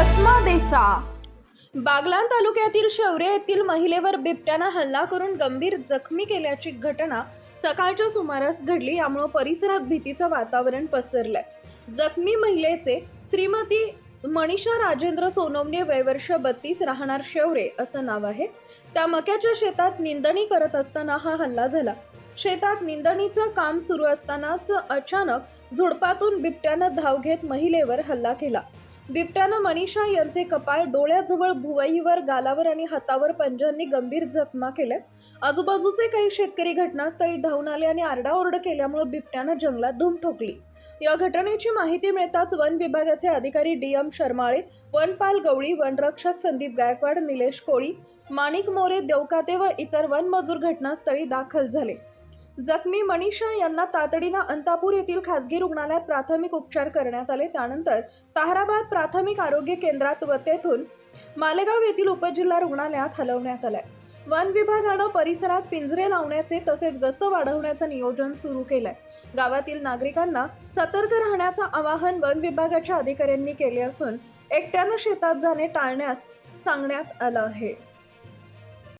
करायचा बागलान तालुक्यातील शौर्य येथील महिलेवर बिबट्यानं हल्ला करून गंभीर जखमी केल्याची घटना सकाळच्या सुमारास घडली. यामुळे परिसरात भीतीचं वातावरण पसरलंय. जखमी महिलेचे श्रीमती मनीषा राजेंद्र सोनवणे वयवर्ष बत्तीस राहणार शेवरे असं नाव आहे. त्या मक्याच्या शेतात निंदणी करत असताना हा हल्ला झाला. शेतात निंदणीचं काम सुरू असतानाच अचानक झुडपातून बिबट्यानं धाव घेत महिलेवर हल्ला केला. बिबट्यानं मनीषा यांचे कपाळ डोळ्याजवळ भुवईवर गालावर आणि हातावर पंजांनी गंभीर जखमा केल्या. आजूबाजूचे काही शेतकरी घटनास्थळी धावून आले आणि आरडाओरड केल्यामुळे बिबट्यानं जंगलात धूम ठोकली. या घटनेची माहिती मिळताच वन विभागाचे अधिकारी डी एम शर्माळे वनपाल गवळी वनरक्षक संदीप गायकवाड निलेश कोळी माणिक मोरे देवकाते व इतर वन मजूर घटनास्थळी दाखल झाले. जखमी मनीषा यांना तातडीनं अंतापूर येथील खासगी रुग्णालयात प्राथमिक उपचार करण्यात आले. त्यानंतर ताहराबाद प्राथमिक आरोग्य केंद्रात व तेथून मालेगाव येथील उपजिल्हा रुग्णालयात हलवण्यात आलंय. वन विभागानं परिसरात पिंजरे लावण्याचे तसेच गस्त वाढवण्याचं नियोजन सुरू केलंय. गावातील नागरिकांना सतर्क राहण्याचं आवाहन वन विभागाच्या अधिकाऱ्यांनी केले असून एकट्यानं शेतात जाणे टाळण्यास सांगण्यात आलं आहे.